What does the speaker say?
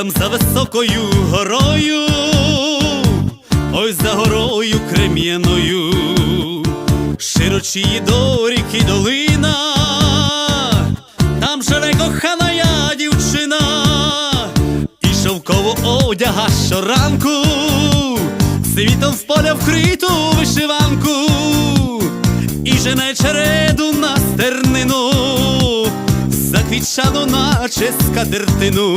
там за високою горою, ой за горою крем'яною, широчі до ріки долина, там живе кохана я дівчина, і шовково одяга щоранку, світом в поля вкриту вишиванку, і жене череду на стернину, заквітчану, наче скатертину.